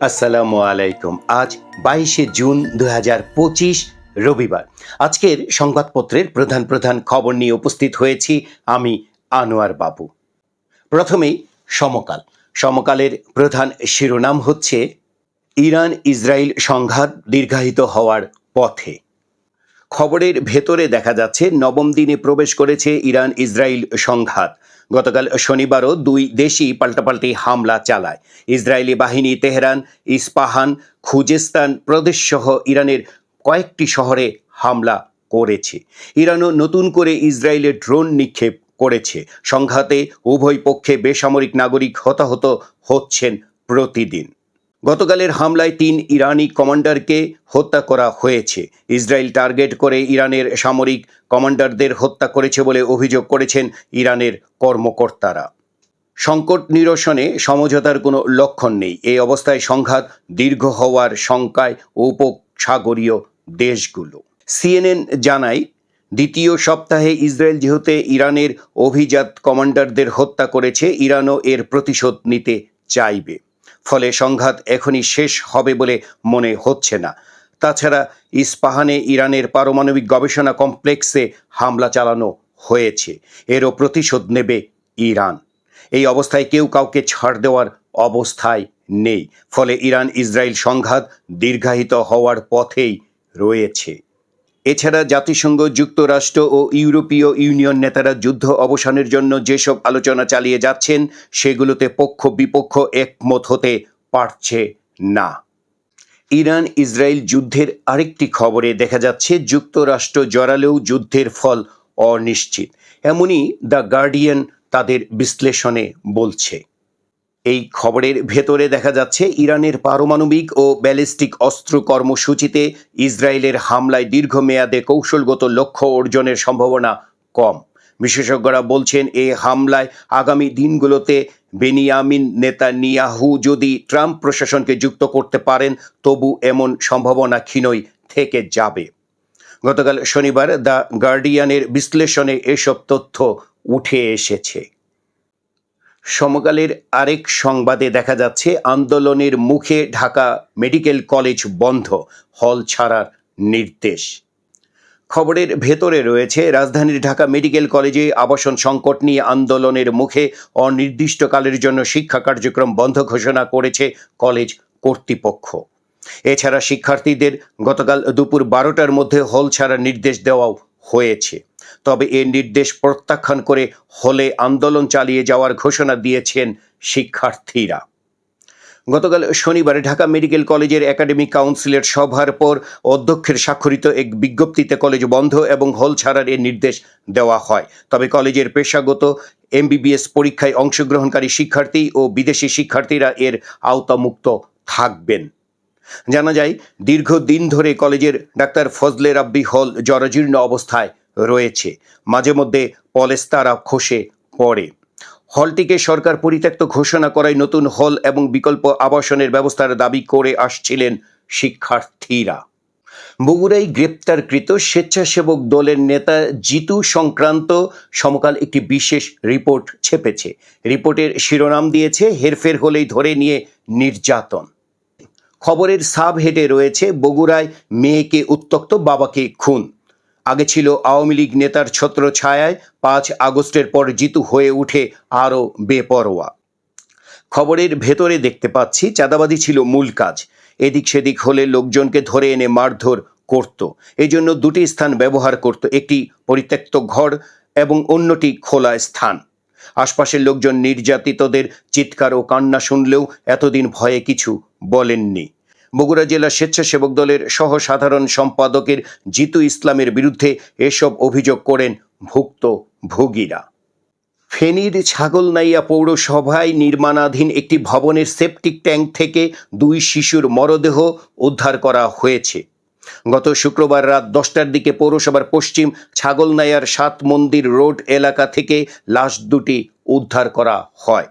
আসসালামু আলাইকুম। আজ বাইশে জুন দু হাজার পঁচিশ রবিবার। আজকের সংবাদপত্রের প্রধান প্রধান খবর নিয়ে উপস্থিত হয়েছি আমি আনোয়ার বাবু। প্রথমেই সমকাল। সমকালের প্রধান শিরোনাম হচ্ছে ইরান ইসরায়েল সংঘাত দীর্ঘায়িত হওয়ার পথে। খবরের ভেতরে দেখা যাচ্ছে, নবম দিনে প্রবেশ করেছে ইরান ইসরায়েল সংঘাত। গতকাল শনিবারও দুই দেশই পাল্টাপাল্টি হামলা চালায়। ইসরায়েলি বাহিনী তেহরান, ইস্পাহান, খুজেস্তান প্রদেশ সহ ইরানের কয়েকটি শহরে হামলা করেছে। ইরানও নতুন করে ইসরায়েলের ড্রোন নিক্ষেপ করেছে। সংঘাতে উভয় পক্ষে বেসামরিক নাগরিক হতাহত হচ্ছেন প্রতিদিন। গতকালের হামলায় তিন ইরানি কমান্ডারকে হত্যা করা হয়েছে। ইসরায়েল টার্গেট করে ইরানের সামরিক কমান্ডারদের হত্যা করেছে বলে অভিযোগ করেছেন ইরানের কর্মকর্তারা। সংকট নিরসনে সমঝোতার কোনো লক্ষণ নেই। এই অবস্থায় সংঘাত দীর্ঘ হওয়ার শঙ্কায় উপসাগরীয় দেশগুলো। সিএনএন জানায়, দ্বিতীয় সপ্তাহে ইসরায়েল যেহেতু ইরানের অভিজাত কমান্ডারদের হত্যা করেছে, ইরানও এর প্রতিশোধ নিতে চাইবে। ফলে সংঘাত এখনই শেষ হবে বলে মনে হচ্ছে না। তাছাড়া ইস্পাহানে ইরানের পারমাণবিক গবেষণা কমপ্লেক্সে হামলা চালানো হয়েছে। এরও প্রতিশোধ নেবে ইরান। এই অবস্থায় কেউ কাউকে ছাড় দেওয়ার অবস্থায় নেই। ফলে ইরান ইসরায়েল সংঘাত দীর্ঘায়িত হওয়ার পথেই রয়েছে। এছাড়া জাতিসংঘ, যুক্তরাষ্ট্র ও ইউরোপীয় ইউনিয়ন নেতারা যুদ্ধ অবসানের জন্য যেসব আলোচনা চালিয়ে যাচ্ছেন, সেগুলোতে পক্ষ বিপক্ষ একমত হতে পারছে না। ইরান ইসরায়েল যুদ্ধের আরেকটি খবরে দেখা যাচ্ছে, যুক্তরাষ্ট্র জড়ালেও যুদ্ধের ফল অনিশ্চিত। এমনই দ্য গার্ডিয়ান তাদের বিশ্লেষণে বলছে। এই খবরের ভেতরে দেখা যাচ্ছে ইরানের পারমাণবিক ও ব্যালিস্টিক অস্ত্র কর্মসূচিতে ইসরায়েলের হামলায় দীর্ঘমেয়াদে কৌশলগত লক্ষ্য অর্জনের সম্ভাবনা কম। বিশেষজ্ঞরা বলছেন এই হামলায় আগামী দিনগুলোতে বেনিয়ামিন নেতানিয়াহু যদি ট্রাম্প প্রশাসনকে যুক্ত করতে পারেন, তবু এমন সম্ভাবনা ক্ষীণই থেকে যাবে। গতকাল শনিবার দ্য গার্ডিয়ানের বিশ্লেষণে এসব তথ্য উঠে এসেছে। সমকালের আরেক সংবাদে দেখা যাচ্ছে, আন্দোলনের মুখে ঢাকা মেডিকেল কলেজ বন্ধ, হল ছাড়ার নির্দেশ। খবরের ভেতরে রয়েছে, রাজধানীর ঢাকা মেডিকেল কলেজে আবাসন সংকট নিয়ে আন্দোলনের মুখে অনির্দিষ্টকালের জন্য শিক্ষা কার্যক্রম বন্ধ ঘোষণা করেছে কলেজ কর্তৃপক্ষ। এছাড়া শিক্ষার্থীদের গতকাল দুপুর বারোটার মধ্যে হল ছাড়ার নির্দেশ দেওয়াও হয়েছে। তবে এ নির্দেশ প্রত্যাখ্যান করে হলে আন্দোলন চালিয়ে যাওয়ার ঘোষণা দিয়েছেন শিক্ষার্থীরা। গতকাল শনিবার ঢাকা মেডিকেল কলেজের একাডেমিক কাউন্সিলের সভার পর অধ্যক্ষের স্বাক্ষরিত এক বিজ্ঞপ্তিতে কলেজ বন্ধ এবং হল ছাড়ার এর নির্দেশ দেওয়া হয়। তবে কলেজের পেশাগত এমবিবিএস পরীক্ষায় অংশগ্রহণকারী শিক্ষার্থী ও বিদেশি শিক্ষার্থীরা এর আওতামুক্ত থাকবেন। জানা যায়, দীর্ঘদিন ধরে কলেজের ডাক্তার ফজলে রাব্বি হল জরাজীর্ণ অবস্থায় রয়েছে। মাঝে মধ্যে পলেস্তারা খসে পড়ে। হলটিকে সরকার পরিত্যক্ত ঘোষণা করায় নতুন হল এবং বিকল্প আবাসনের ব্যবস্থার দাবি করে আসছিলেন শিক্ষার্থীরা। বগুড়ায় গ্রেপ্তারকৃত স্বেচ্ছাসেবক দলের নেতা জিতু সংক্রান্ত সমকাল একটি বিশেষ রিপোর্ট ছেপেছে। রিপোর্টের শিরোনাম দিয়েছে, হেরফের হলেই ধরে নিয়ে নির্যাতন। খবরের সাব হেডে রয়েছে, বগুড়ায় মেয়েকে উত্তক্ত বাবাকে খুন। আগে ছিল আওয়ামী লীগ নেতার ছত্র ছায়ায়, পাঁচ আগস্টের পর জিতু হয়ে উঠে আরও বেপরোয়া। খবরের ভেতরে দেখতে পাচ্ছি চাঁদাবাদি ছিল মূল কাজ। এদিক সেদিক হলে লোকজনকে ধরে এনে মারধর করত। এই জন্য দুটি স্থান ব্যবহার করত, একটি পরিত্যক্ত ঘর এবং অন্যটি খোলা স্থান। আশপাশের লোকজন নির্যাতিতদের চিৎকার ও কান্না শুনলেও এতদিন ভয়ে কিছু বলেননি। বগুড়া জেলা স্বেচ্ছাসেবক দলের সহ সাধারণ সম্পাদকের জিতু ইসলামের বিরুদ্ধে এসব অভিযোগ করেন ভুক্ত ভোগীরা ফেনীর ছাগলনাইয়া পৌরসভায় নির্মাণাধীন একটি ভবনের সেপটিক ট্যাঙ্ক থেকে দুই শিশুর মরদেহ উদ্ধার করা হয়েছে। গত শুক্রবার রাত দশটার দিকে পৌরসভার পশ্চিম ছাগলনাইয়ার সাত মন্দির রোড এলাকা থেকে লাশ দুটি উদ্ধার করা হয়।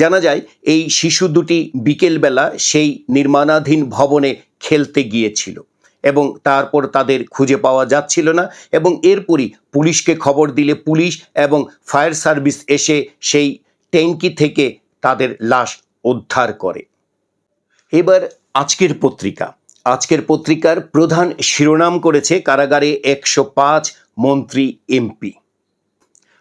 জানা যায়, এই শিশু দুটি বিকেলবেলা সেই নির্মাণাধীন ভবনে খেলতে গিয়েছিল এবং তারপর তাদের খুঁজে পাওয়া যাচ্ছিল না এবং এরপরই পুলিশকে খবর দিলে পুলিশ এবং ফায়ার সার্ভিস এসে সেই ট্যাঙ্কি থেকে তাদের লাশ উদ্ধার করে। এবার আজকের পত্রিকা। আজকের পত্রিকার প্রধান শিরোনাম করেছে কারাগারে একশো পাঁচ মন্ত্রী এমপি।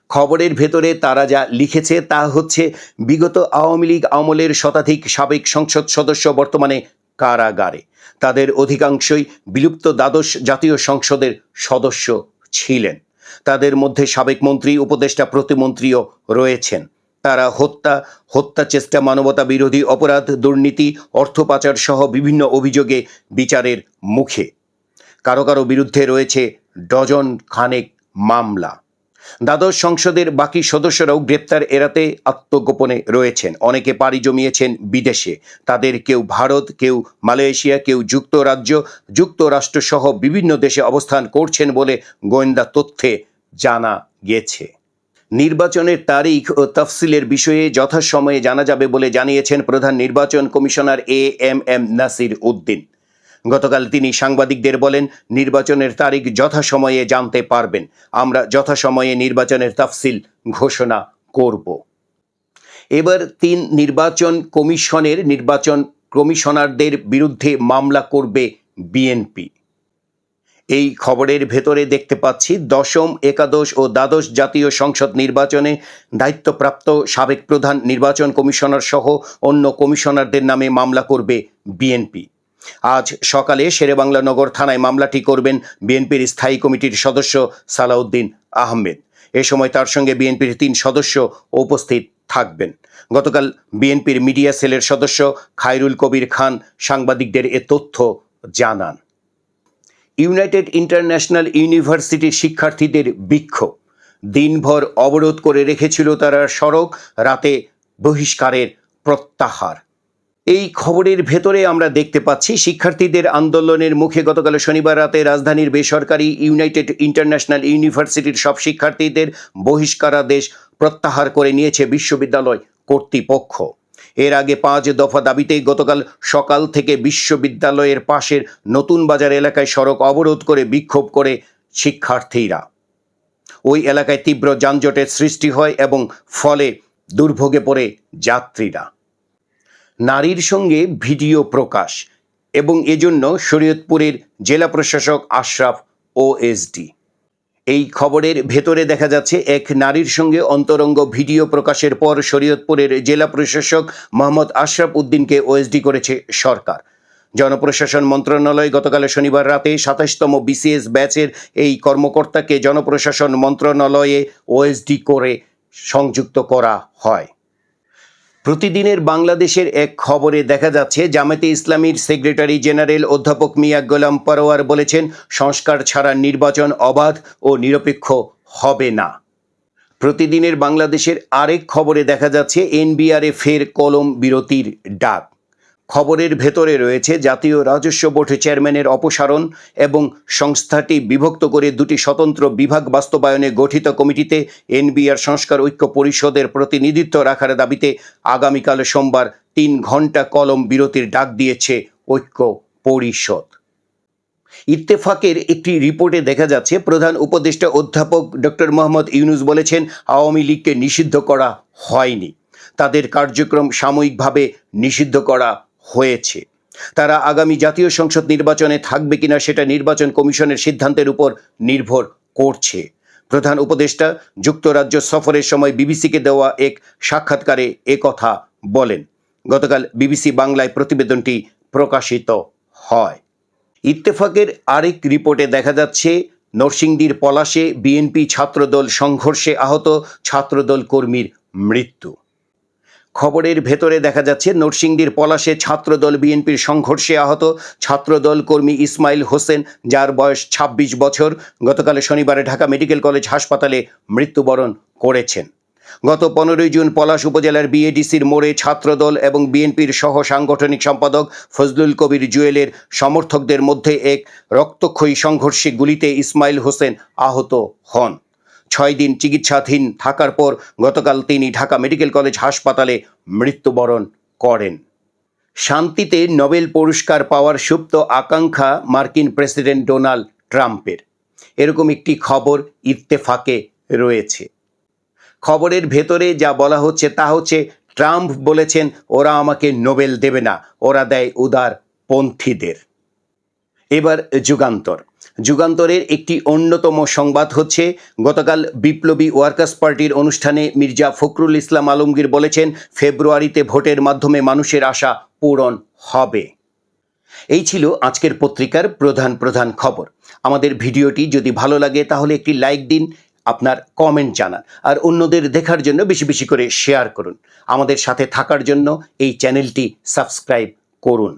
খবরের ভেতরে তারা যা লিখেছে তা হচ্ছে, বিগত আওয়ামী লীগ আমলের শতাধিক সাবেক সংসদ সদস্য বর্তমানে কারাগারে। তাদের অধিকাংশই বিলুপ্ত দ্বাদশ জাতীয় সংসদের সদস্য ছিলেন। তাদের মধ্যে সাবেক মন্ত্রী, উপদেষ্টা, প্রতিমন্ত্রীও রয়েছেন। তারা হত্যা হত্যা চেষ্টা, মানবতা বিরোধী অপরাধ, দুর্নীতি, অর্থ পাচার সহ বিভিন্ন অভিযোগে বিচারের মুখে। কারও কারও বিরুদ্ধে রয়েছে ডজন খানেক মামলা। দ্বাদশ সংসদের বাকি সদস্যরাও গ্রেপ্তার এড়াতে আত্মগোপনে রয়েছেন। অনেকে পাড়ি জমিয়েছেন বিদেশে। তাদের কেউ ভারত, কেউ মালয়েশিয়া, কেউ যুক্তরাজ্য, যুক্তরাষ্ট্র সহ বিভিন্ন দেশে অবস্থান করছেন বলে গোয়েন্দা তথ্যে জানা গেছে নির্বাচনের তারিখ ও তফসিলের বিষয়ে যথাসময়ে জানা যাবে বলে জানিয়েছেন প্রধান নির্বাচন commissioner A M M Nasir Uddin. গতকাল তিনি সাংবাদিকদের বলেন, নির্বাচনের তারিখ যথাসময়ে জানতে পারবেন। আমরা যথাসময়ে নির্বাচনের তফসিল ঘোষণা করব। এবার তিন নির্বাচন কমিশনের নির্বাচন কমিশনারদের বিরুদ্ধে মামলা করবে বিএনপি। এই খবরের ভেতরে দেখতে পাচ্ছি, দশম, একাদশ ও দ্বাদশ জাতীয় সংসদ নির্বাচনে দায়িত্বপ্রাপ্ত সাবেক প্রধান নির্বাচন কমিশনার সহ অন্য কমিশনারদের নামে মামলা করবে বিএনপি। আজ সকালে শেরেবাংলা নগর থানায় মামলাটি করবেন বিএনপির স্থায়ী কমিটির সদস্য সালাউদ্দিন আহমেদ। এ সময় তার সঙ্গে বিএনপির তিন সদস্য উপস্থিত থাকবেন। গতকাল বিএনপির মিডিয়া সেলের সদস্য খায়রুল কবির খান সাংবাদিকদের এ তথ্য জানান। ইউনাইটেড ইন্টারন্যাশনাল ইউনিভার্সিটির শিক্ষার্থীদের বিক্ষোভ। দিনভর অবরোধ করে রেখেছিল তারা সড়ক, রাতে বহিষ্কারের প্রত্যাহার। এই খবরের ভেতরে আমরা দেখতে পাচ্ছি, শিক্ষার্থীদের আন্দোলনের মুখে গতকাল শনিবার রাতে রাজধানীর বেসরকারি ইউনাইটেড ইন্টারন্যাশনাল ইউনিভার্সিটির সব শিক্ষার্থীদের বহিষ্কারাদেশ প্রত্যাহার করে নিয়েছে বিশ্ববিদ্যালয় কর্তৃপক্ষ। এর আগে পাঁচ দফা দাবিতে গতকাল সকাল থেকে বিশ্ববিদ্যালয়ের পাশের নতুন বাজার এলাকায় সড়ক অবরোধ করে বিক্ষোভ করে শিক্ষার্থীরা। ওই এলাকায় তীব্র যানজটের সৃষ্টি হয় এবং ফলে দুর্ভোগে পড়ে যাত্রীরা। নারীর সঙ্গে ভিডিও প্রকাশ এবং এজন্য শরীয়তপুরের জেলা প্রশাসক আশরাফ ওএসডি। এই খবরের ভেতরে দেখা যাচ্ছে, এক নারীর সঙ্গে অন্তরঙ্গ ভিডিও প্রকাশের পর শরীয়তপুরের জেলা প্রশাসক মোহাম্মদ আশরাফ উদ্দিনকে ওএসডি করেছে সরকার। জনপ্রশাসন মন্ত্রণালয় গতকাল শনিবার রাতে সাতাশতম বিসিএস ব্যাচের এই কর্মকর্তাকে জনপ্রশাসন মন্ত্রণালয়ে ওএসডি করে সংযুক্ত করা হয়। প্রতিদিনের বাংলাদেশের এক খবরে দেখা যাচ্ছে জামাতে ইসলামীর সেক্রেটারি জেনারেল অধ্যাপক মিয়া গোলাম পরোয়ার বলেছেন, সংস্কার ছাড়া নির্বাচন অবাধ ও নিরপেক্ষ হবে না। প্রতিদিনের বাংলাদেশের আরেক খবরে দেখা যাচ্ছে, এনবিআরে ফের কলম বিরতির ডাক। খবরের ভেতরে রয়েছে জাতীয় রাজস্ব বোর্ড চেয়ারম্যানের অপসারণ এবং সংস্থাটি বিভক্ত করে দুটি স্বতন্ত্র বিভাগ বাস্তবায়নে গঠিত কমিটিতে এনবিআর সংস্কার ঐক্য পরিষদের প্রতিনিধিত্ব রাখার দাবিতে আগামীকাল সোমবার তিন ঘণ্টা কলম বিরতির ডাক দিয়েছে ঐক্য পরিষদ। ইত্তেফাকের একটি রিপোর্টে দেখা যাচ্ছে, প্রধান উপদেষ্টা অধ্যাপক ডক্টর মোহাম্মদ ইউনুস বলেছেন, আওয়ামী লীগকে নিষিদ্ধ করা হয়নি। তাদের কার্যক্রম সাময়িকভাবে নিষিদ্ধ করা হয়েছে। তারা আগামী জাতীয় সংসদ নির্বাচনে থাকবে কিনা সেটা নির্বাচন কমিশনের সিদ্ধান্তের উপর নির্ভর করছে। প্রধান উপদেষ্টা যুক্তরাজ্য সফরের সময় বিবিসিকে দেওয়া এক সাক্ষাৎকারে কথা বলেন। গতকাল বিবিসি বাংলায় প্রতিবেদনটি প্রকাশিত হয়। ইত্তেফাকের আরেক রিপোর্টে দেখা যাচ্ছে, নরসিংদীর পলাশে বিএনপি ছাত্রদল সংঘর্ষে আহত ছাত্রদল কর্মীর মৃত্যু। খবরের ভেতরে দেখা যাচ্ছে, নরসিংদীর পলাশে ছাত্রদল বিএনপির সংঘর্ষে আহত ছাত্রদল কর্মী ইসমাইল হোসেন, যার বয়স ২৬ বছর। গতকাল শনিবারে ঢাকা মেডিকেল কলেজ হাসপাতালে মৃত্যুবরণ করেছেন। গত পনেরোই জুন পলাশ উপজেলার বিএডিসির মোড়ে ছাত্রদল এবং বিএনপির সহ সাংগঠনিক সম্পাদক ফজলুল কবির জুয়েলের সমর্থকদের মধ্যে এক রক্তক্ষয়ী সংঘর্ষে গুলিতে ইসমাইল হোসেন আহত হন। ছয় দিন চিকিৎসাধীন থাকার পর গতকাল তিনি ঢাকা মেডিকেল কলেজ হাসপাতালে মৃত্যুবরণ করেন। শান্তিতে নোবেল পুরস্কার পাওয়ার সুপ্ত আকাঙ্ক্ষা মার্কিন প্রেসিডেন্ট ডোনাল্ড ট্রাম্পের। এরকম একটি খবর ইত্তেফাকে রয়েছে। খবরের ভেতরে যা বলা হচ্ছে তা হচ্ছে, ট্রাম্প বলেছেন, ওরা আমাকে নোবেল দেবে না, ওরা দেয় উদার পন্থীদের এবার যুগান্তর। যুগান্তরের একটি অন্যতম সংবাদ হচ্ছে, গতকাল বিপ্লবী ওয়ার্কার্স পার্টির অনুষ্ঠানে মির্জা ফখরুল ইসলাম আলমগীর বলেছেন, ফেব্রুয়ারিতে ভোটের মাধ্যমে মানুষের আশা পূরণ হবে। এই ছিল আজকের পত্রিকার প্রধান প্রধান খবর। আমাদের ভিডিওটি যদি ভালো লাগে, তাহলে একটি লাইক দিন, আপনার কমেন্ট জানান, আর অন্যদের দেখার জন্য বেশি বেশি করে শেয়ার করুন। আমাদের সাথে থাকার জন্য এই চ্যানেলটি সাবস্ক্রাইব করুন।